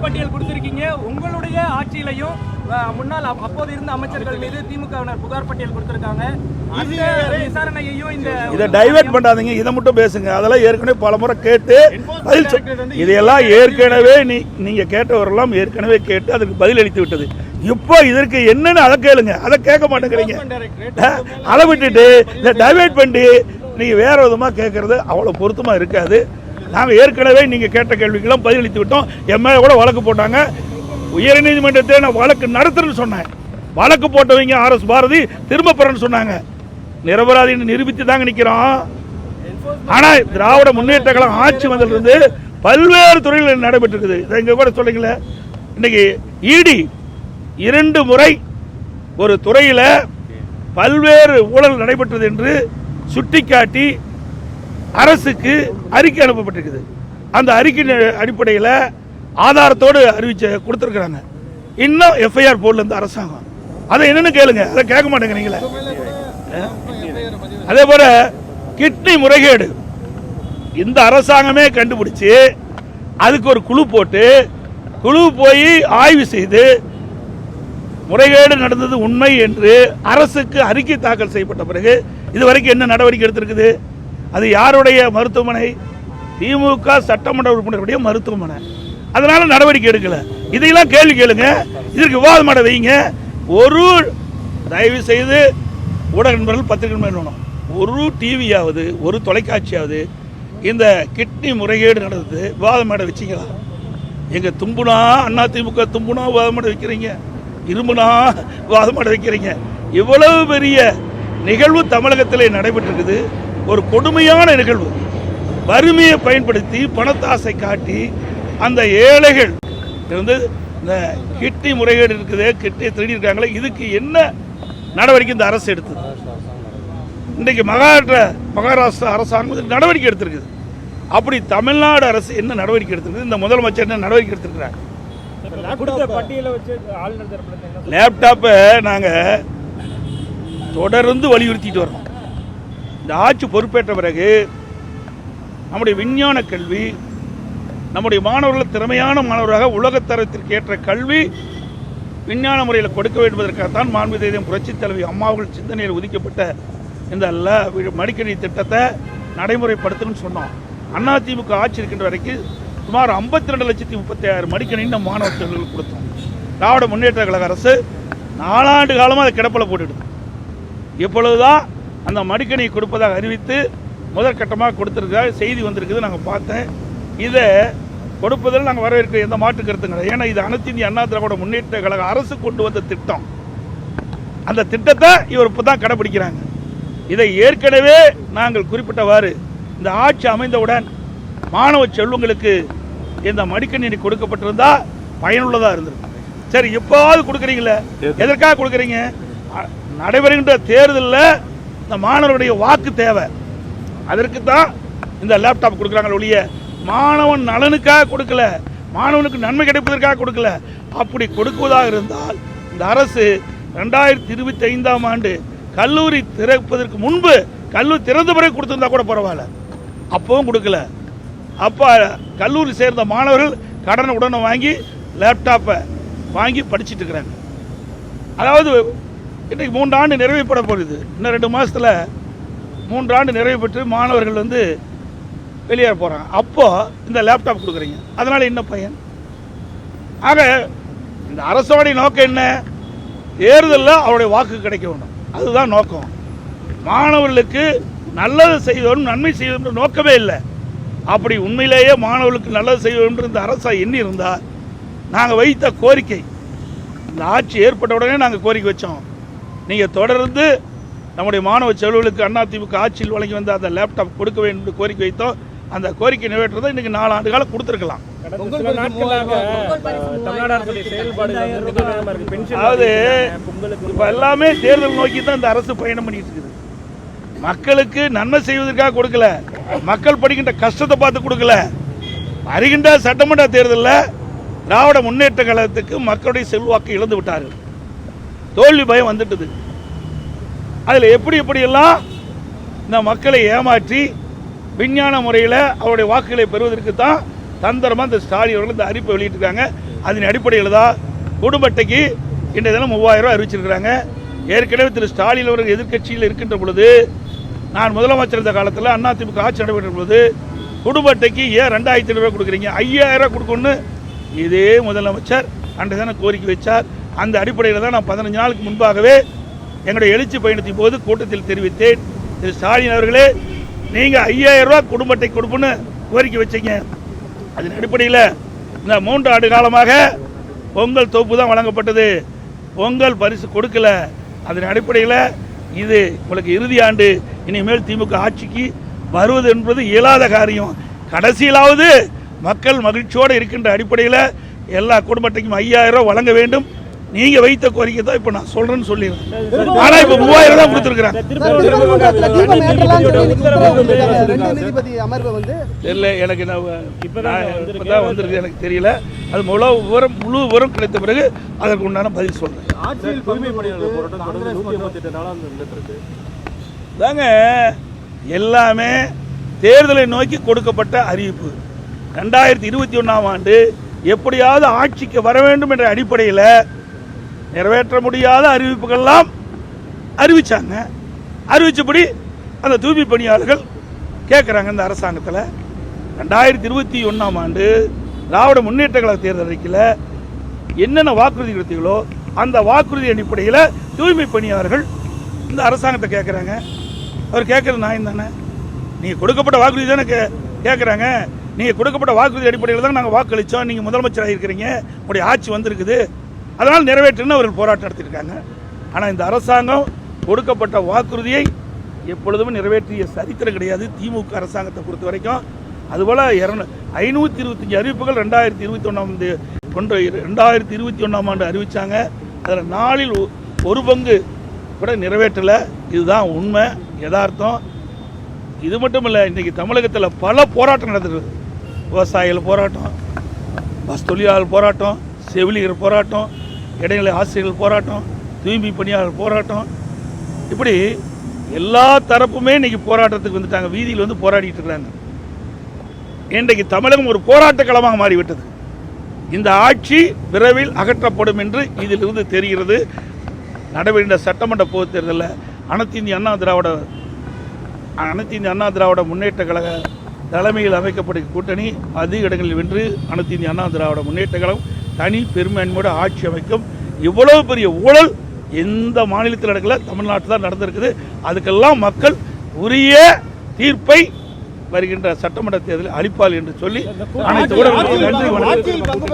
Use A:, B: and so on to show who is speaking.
A: பட்டியல் கொடுத்திருக்கீங்க. உங்களுடைய ஆட்சியிலையும் முன்னாள் அப்- அப்போது இருந்த அமைச்சர்கள் மீது திமுகவினர் புகார் பட்டியல் கொடுத்திருக்காங்க. விசாரணையையும் இந்த
B: இதை டைவர்ட் பண்ணாதீங்க. இதை மட்டும் பேசுங்க. அதெல்லாம் ஏற்கனவே பல முறை கேட்டு பதில் இதையெல்லாம் ஏற்கனவே நீ நீங்க கேட்டவரெல்லாம் ஏற்கனவே கேட்டு அதுக்கு பதில் அளித்து விட்டது. இப்போ இதற்கு என்னன்னு அதை கேளுங்க. அதை கேட்க மாட்டேங்கிறீங்க. அதை விட்டுட்டு இதை டைவர்ட் பண்ணி நீங்க வேற விதமா கேட்கறது அவ்வளவு பொருத்தமா இருக்காது. நாங்கள் ஏற்கனவே நீங்கள் கேட்ட கேள்விக்கெல்லாம் பதிலளித்து விட்டோம். எம்எல்ஏ கூட வழக்கு போட்டாங்க. உயர்நீதிமன்றத்தை நான் வழக்கு நடத்துறேன்னு சொன்னேன். வழக்கு போட்டவங்க ஆர்எஸ் பாரதி திரும்ப பெறன்னு சொன்னாங்க. நிரபராதின்னு நிரூபித்து தாங்க நிற்கிறோம் ஆனால் திராவிட முன்னேற்ற கழகம் ஆட்சி வந்திருந்து பல்வேறு துறையில் நடைபெற்று இருக்குது இதை இங்கே கூட சொல்லுங்களே இன்னைக்கு இடி இரண்டு முறை ஒரு துறையில் பல்வேறு ஊழல் நடைபெற்றது என்று சுட்டிக்காட்டி அரசுக்கு அறிக்கை அனுப்பப்பட்டிருக்குது. அந்த அறிக்கையின் அடிப்படையில் ஆதாரத்தோடு அறிவிச்ச கொடுத்துருக்குறாங்க. இன்னும் எஃப்ஐஆர் போடல இந்த அரசாங்கம். அதை என்னன்னு கேளுங்க. அதை கேட்க மாட்டேங்கிறீங்களே? அதே போல கிட்னி முறைகேடு. இந்த அரசாங்கமே கண்டுபிடிச்சு அதுக்கு ஒரு குழு போட்டு குழு போய் ஆய்வு செய்து முறைகேடு நடந்தது உண்மை என்று அரசுக்கு அறிக்கை தாக்கல் செய்யப்பட்ட பிறகு இதுவரைக்கும் என்ன நடவடிக்கை எடுத்திருக்குது? அது யாருடைய மருத்துவமனை? திமுக சட்டமன்ற உறுப்பினருடைய மருத்துவமனை. அதனால நடவடிக்கை எடுக்கல. இதையெல்லாம் கேள்வி கேளுங்க. இதற்கு விவாதம் பண்ண வைங்க. ஒரு தயவு செய்து ஊடக நண்பர்கள் பத்திரிகை ஒரு டிவியாவது ஒரு தொலைக்காட்சியாவது இந்த கிட்னி முறைகேடு நடந்தது விவாதம் மேடை வச்சிங்களா? எங்க தும்புனா அண்ணா திமுக தும்புனா விவாதம் மேடை வைக்கிறீங்க. இரும்புனா விவாதம் மேடை வைக்கிறீங்க. இவ்வளவு பெரிய நிகழ்வு தமிழகத்திலே நடைபெற்றிருக்குது. ஒரு கொடுமையான நிகழ்வு. வறுமையை பயன்படுத்தி பணத்தாசை காட்டி அந்த ஏழைகள் வந்து இந்த கிட்னி முறைகேடு இருக்குது கிட்னி திருடி இருக்காங்களே இதுக்கு என்ன நடவடிக்கை இந்த அரசு எடுத்தது? இன்றைக்கு மகாராஷ்டிர மகாராஷ்டிரா அரசாங்கம் நடவடிக்கை எடுத்திருக்குது. அப்படி தமிழ்நாடு அரசு என்ன நடவடிக்கை எடுத்திருக்குது? இந்த முதலமைச்சர் என்ன நடவடிக்கை எடுத்திருக்கிறாங்க
A: இருந்து
B: லேப்டாப்பை நாங்கள் தொடர்ந்து வலியுறுத்திட்டு வரோம் இந்த ஆட்சி பொறுப்பேற்ற பிறகு நம்முடைய விஞ்ஞான கல்வி நம்முடைய மாணவர்கள் திறமையான மாணவராக உலகத்தரத்திற்கு ஏற்ற கல்வி விஞ்ஞான முறையில் கொடுக்க வேண்டுவதற்காகத்தான் மாண்பு தேதியம் புரட்சித் தலைவி அம்மாவுகள் சிந்தனையில் ஒதுக்கப்பட்ட இந்த அல்ல மடிக்கணி திட்டத்தை நடைமுறைப்படுத்தணும்னு சொன்னோம். அதிமுக ஆட்சி இருக்கின்ற வரைக்கும் சுமார் 52 ரெண்டு லட்சத்தி முப்பத்தி ஆறு மடிக்கணின்னு மாணவ செல்வங்களுக்கு கொடுத்தோம். திராவிட முன்னேற்ற கழக அரசு நாலாண்டு காலமாக அதை கிடப்பில் போட்டுடுது இப்பொழுதுதான் அந்த மடிக்கணியை கொடுப்பதாக அறிவித்து முதற்கட்டமாக கொடுத்துருக்கா செய்தி வந்திருக்குது நாங்கள் பார்த்தேன். இதை கொடுப்பதில் நாங்கள் வரவேற்க எந்த மாற்று கருத்தும் கிடையாது. ஏன்னா இது அனைத்து இந்திய அண்ணா திராவிட முன்னேற்ற கழக அரசு கொண்டு வந்த திட்டம். அந்த திட்டத்தை இவர் இப்போ தான் கடைபிடிக்கிறாங்க இதை ஏற்கனவே நாங்கள் குறிப்பிட்டவாறு இந்த ஆட்சி அமைந்தவுடன் மாணவ செல்வங்களுக்கு இந்த மடிக்கணினி கொடுக்கப்பட்டிருந்தா பயனுள்ளதாக இருந்திருக்கும். சரி எப்போவாவது கொடுக்குறீங்களே? எதற்காக கொடுக்குறீங்க? நடைபெறுகின்ற தேர்தலில் இந்த மாணவருடைய வாக்கு தேவை. அதற்கு தான் இந்த லேப்டாப் கொடுக்குறாங்க ஒழிய மாணவன் நலனுக்காக கொடுக்கல மாணவனுக்கு நன்மை கிடைப்பதற்காக கொடுக்கல. அப்படி கொடுக்குவதாக இருந்தால் இந்த அரசு ரெண்டாயிரத்தி இருபத்தி ஐந்தாம் ஆண்டு கல்லூரி திறப்பதற்கு முன்பு கல்லூரி திறந்த பிறகு கொடுத்துருந்தா கூட பரவாயில்ல. அப்பவும் கொடுக்கல. அப்போ கல்லூரி சேர்ந்த மாணவர்கள் கடனை உடனே வாங்கி லேப்டாப்பை வாங்கி படிச்சுட்டு இருக்கிறாங்க. அதாவது இன்றைக்கு மூன்றாண்டு நிறைவுப்பட போகுது. இன்னும் ரெண்டு மாதத்தில் மூன்றாண்டு நிறைவு பெற்று மாணவர்கள் வந்து வெளியேற போகிறாங்க அப்போது இந்த லேப்டாப் கொடுக்குறீங்க. அதனால் என்ன பையன்? ஆக இந்த அரசோடைய நோக்கம் என்ன? தேர்தலில் அவருடைய வாக்கு கிடைக்க வேண்டும். அதுதான் நோக்கம். மாணவர்களுக்கு நல்லது செய்வதும் நன்மை செய்வதும் நோக்கமே இல்லை. அப்படி உண்மையிலேயே மாணவர்களுக்கு நல்லது செய்வோம் இந்த அரசா எண்ணி இருந்தால் நாங்கள் வைத்த கோரிக்கை இந்த ஆட்சி ஏற்பட்ட உடனே நாங்கள் கோரிக்கை வச்சோம். நீங்கள் தொடர்ந்து நம்முடைய மாணவ செல்வர்களுக்கு அதிமுக ஆட்சியில் வழங்கி வந்த அந்த லேப்டாப் கொடுக்க வேண்டும் என்று கோரிக்கை வைத்தோம். அந்த கோரிக்கை நிறைவேற்றதை இன்னைக்கு நாலு ஆண்டு காலம் கொடுத்துருக்கலாம். அதாவது இப்போ எல்லாமே தேர்தல் நோக்கி தான் இந்த அரசு பயணம் பண்ணிட்டு இருக்குது. மக்களுக்கு நன்மை செய்வதற்காக கொடுக்கல. மக்கள் படிக்கின்ற கஷ்டத்தை பார்த்து கொடுக்கல. வருகின்ற சட்டமன்ற தேர்தலில் திராவிட முன்னேற்ற கழகத்துக்கு மக்களுடைய செல்வாக்கு இழந்து விட்டார்கள். தோல்வி பயம் வந்துட்டது. அதில் எப்படி எப்படியெல்லாம் இந்த மக்களை ஏமாற்றி விஞ்ஞான முறையில் அவருடைய வாக்குகளை பெறுவதற்கு தான் தந்திரமாக இந்த ஸ்டாலின் அவர்கள் இந்த அறிப்பை வெளியிட்டிருக்காங்க. அதன் அடிப்படையில் தான் குடும்ப அட்டைக்கு இன்றைய தினம் மூவாயிரம் ரூபாய் அறிவிச்சிருக்கிறாங்க. ஏற்கனவே திரு ஸ்டாலின் அவர்கள் எதிர்க்கட்சியில் இருக்கின்ற பொழுது நான் முதலமைச்சர் இருந்த காலத்தில் அதிமுக ஆட்சி நடைபெற்ற பொழுது குடும்ப அட்டைக்கு ஏன் ரெண்டாயிரத்தி ஐநூறுரூவா கொடுக்குறீங்க? ஐயாயிரம் ரூபா கொடுக்கணும்னு இதே முதலமைச்சர் அன்றைய தினம் கோரிக்கை வச்சார். அந்த அடிப்படையில் தான் நான் பதினஞ்சு நாளுக்கு முன்பாகவே எங்களுடைய எழுச்சி பயணத்தின் போது கூட்டத்தில் தெரிவித்தேன். திரு ஸ்டாலின் அவர்களே நீங்கள் ஐயாயிரம் ரூபா குடும்பத்தை கொடுப்புன்னு கோரிக்கை வச்சீங்க. அதன் அடிப்படையில் இந்த மூன்று ஆண்டு காலமாக பொங்கல் தொகுப்பு தான் வழங்கப்பட்டது. பொங்கல் பரிசு கொடுக்கல. அதன் அடிப்படையில் இது உங்களுக்கு இறுதி ஆண்டு. இனிமேல் திமுக ஆட்சிக்கு வருவது என்பது இயலாத காரியம். கடைசியிலாவது மக்கள் மகிழ்ச்சியோடு இருக்கின்ற அடிப்படையில் எல்லா குடும்பத்தையும் ஐயாயிரம் ரூபா வழங்க வேண்டும். நீங்க வைத்த கோரிக்கை தான் இப்போ நான் சொல்றேன்னு சொல்லிடுறேன் ஆனா இப்போ மூவாயிரம் தான்
C: வந்து
B: தெரியல எனக்கு நான் இப்பதான் வந்திருக்கு எனக்கு தெரியல அது முழு விவரம் முழு விவரம் கிடைத்த பிறகு அதற்கு உண்டான பதில் சொல்றேன் தாங்க எல்லாமே தேர்தலை நோக்கி கொடுக்கப்பட்ட அறிவிப்பு ரெண்டாயிரத்தி இருபத்தி ஒன்றாம் ஆண்டு எப்படியாவது ஆட்சிக்கு வர வேண்டும் என்ற அடிப்படையில் நிறைவேற்ற முடியாத அறிவிப்புகள்லாம் அறிவிச்சாங்க. அறிவிச்சபடி அந்த தூய்மை பணியாளர்கள் கேட்குறாங்க இந்த அரசாங்கத்தில். ரெண்டாயிரத்தி இருபத்தி ஒன்றாம் ஆண்டு திராவிட முன்னேற்ற கழக தேர்தல் அறிக்கையில் என்னென்ன வாக்குறுதி கொடுத்தீங்களோ அந்த வாக்குறுதி அடிப்படையில் தூய்மை பணியாளர்கள் இந்த அரசாங்கத்தை கேட்குறாங்க அவர் கேட்குறது நான் தானே நீங்கள் கொடுக்கப்பட்ட வாக்குறுதி தானே கே கேட்குறாங்க நீங்கள் கொடுக்கப்பட்ட வாக்குறுதி அடிப்படையில் தான் நாங்கள் வாக்களித்தோம் நீங்கள் முதலமைச்சராக இருக்கிறீங்க உங்களுடைய ஆட்சி வந்திருக்குது. அதனால் நிறைவேற்றுன்னு அவர்கள் போராட்டம் நடத்தியிருக்காங்க. ஆனால் இந்த அரசாங்கம் கொடுக்கப்பட்ட வாக்குறுதியை எப்பொழுதுமே நிறைவேற்றிய சரித்திரம் கிடையாது. திமுக அரசாங்கத்தை பொறுத்த வரைக்கும். அதுபோல் இரநூ ஐநூற்றி இருபத்தஞ்சி அறிவிப்புகள் ரெண்டாயிரத்தி இருபத்தி ஒன்றாம் ஒன்று ரெண்டாயிரத்தி இருபத்தி ஒன்றாம் ஆண்டு அறிவித்தாங்க அதில் நாளில் ஒரு பங்கு கூட நிறைவேற்றலை. இதுதான் உண்மை யதார்த்தம். இது மட்டும் இல்லை இன்றைக்கி தமிழகத்தில் பல போராட்டம் நடந்துருக்கு விவசாயிகள் போராட்டம் பஸ் தொழிலாளர் போராட்டம் செவிலியர் போராட்டம் இடைநிலை ஆசிரியர்கள் போராட்டம் தூய்மை பணியாளர் போராட்டம். இப்படி எல்லா தரப்புமே இன்றைக்கி போராட்டத்துக்கு வந்துட்டாங்க. வீதியில் வந்து போராடிட்டு இருக்கிறாங்க. இன்றைக்கு தமிழகம் ஒரு போராட்ட களமாக மாறிவிட்டது. இந்த ஆட்சி விரைவில் அகற்றப்படும் என்று இதிலிருந்து தெரிகிறது. நடைபெறுகின்ற சட்டமன்ற பொதுத் தேர்தலில் அனைத்து இந்திய அண்ணா திராவிட அனைத்து இந்திய அண்ணா திராவிட முன்னேற்ற கழக தலைமையில் அமைக்கப்படும் கூட்டணி அதிக இடங்களில் வென்று அனைத்து இந்திய அண்ணா திராவிட முன்னேற்ற கழகம் தனி பெரும்பான்மையோட ஆட்சி அமைக்கும். இவ்வளவு பெரிய ஊழல் எந்த மாநிலத்தில் நடக்கல தமிழ்நாட்டில் தான் நடந்திருக்குது. அதுக்கெல்லாம் மக்கள் உரிய தீர்ப்பை வருகின்ற சட்டமன்ற தேர்தலில் அளிப்பால் என்று சொல்லி அனைத்து ஊடகங்களுக்கும் நன்றி வணக்கம்.